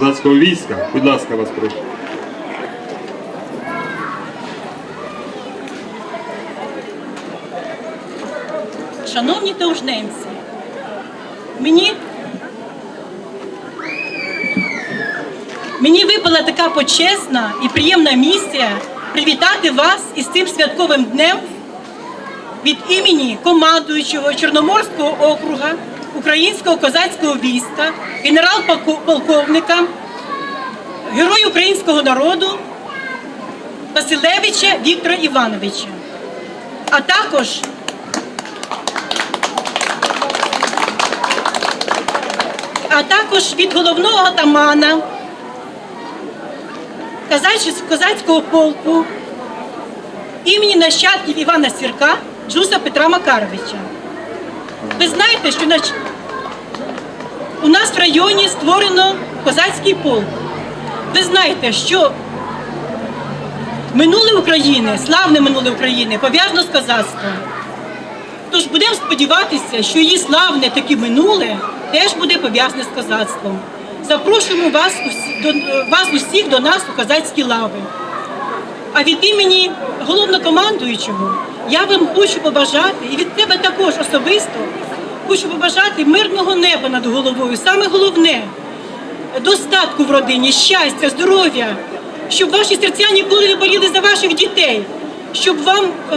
козацького війська. Будь ласка, вас прошу. Шановні таужненці, мені, мені випала така почесна і приємна місія привітати вас із цим святковим днем від імені командуючого Чорноморського округа Українського козацького війська, генерал-полковника, героя українського народу Василевича Віктора Івановича, а також а також від головного атамана козацького полку імені нащадків Івана Сірка Джуса Петра Макаровича. Ви знаєте, що у нас в районі створено козацький полк. Ви знаєте, що минуле України, славне минуле України, пов'язано з козацтвом. Тож будемо сподіватися, що її славне таке минуле теж буде пов'язане з козацтвом. Запрошуємо вас, вас усіх до нас у козацькі лави. А від імені головнокомандуючого я вам хочу побажати, і від тебе також особисто хочу побажати мирного неба над головою. Саме головне достатку в родині, щастя, здоров'я, щоб ваші серця ніколи не боліли за ваших дітей, щоб вам е,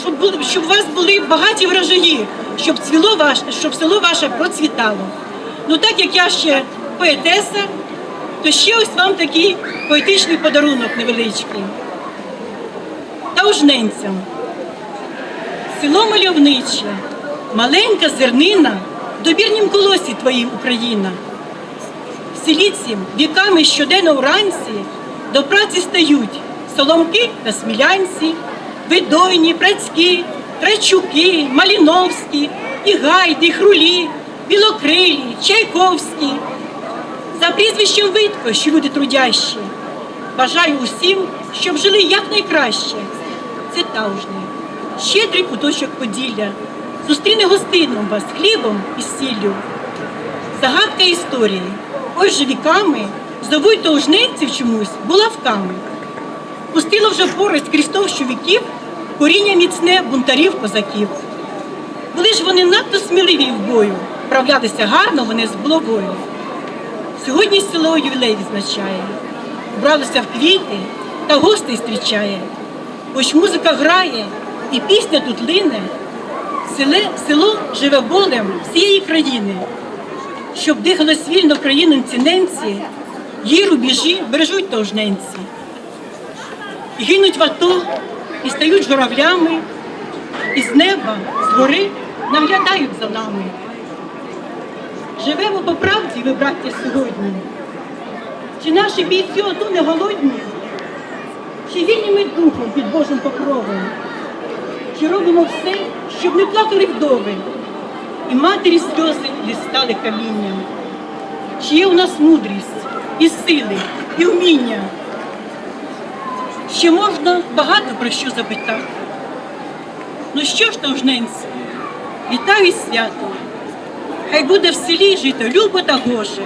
щоб, щоб у вас були багаті врожаї, щоб цвіло ваше, щоб село ваше процвітало. Ну так як я ще поетеса, то ще ось вам такий поетичний подарунок невеличкий. Таужненцям. Село Мальовниче, маленька зернина, в добірнім колосі твоїм Україна. В селі цім віками щоденно вранці до праці стають соломки та смілянці, видойні, працькі, трачуки, маліновські, і гайди, і хрулі, білокрилі, чайковські. За прізвищем Витко, що люди трудящі. Бажаю усім, щоб жили якнайкраще. Таужне, щедрий куточок Поділля. Зустріне гостином вас хлібом і сіллю. Загадка історії. Ось же віками зовуть довжненців чомусь булавками. Пустило вже порось крізь віків коріння міцне бунтарів козаків. Були ж вони надто сміливі в бою, вправлялися гарно вони з булавою. Сьогодні село ювілей відзначає, вбралося в квіти та гостей зустрічає. Хоч музика грає і пісня тут лине, селе, село живе болем всієї країни. Щоб дихалось вільно країнинці ненці, її рубежі бережуть тожненці. Гинуть в АТО, і стають журавлями, і з неба, з гори наглядають за нами. Живемо по правді, ви, браття, сьогодні. Чи наші бійці ото не голодні? Чи вільні ми духом під Божим покровом? Чи робимо все, щоб не плакали вдови? І матері сльози лістали камінням. Чи є у нас мудрість, і сили, і вміння? Ще можна багато про що запитати. Ну що ж, товжненці, вітаю із свято. Хай буде в селі жито любо та гоже,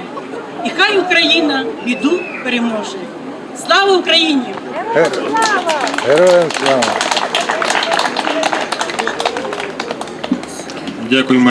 і хай Україна біду переможе. Слава Україні! Героям слава! Дякуємо.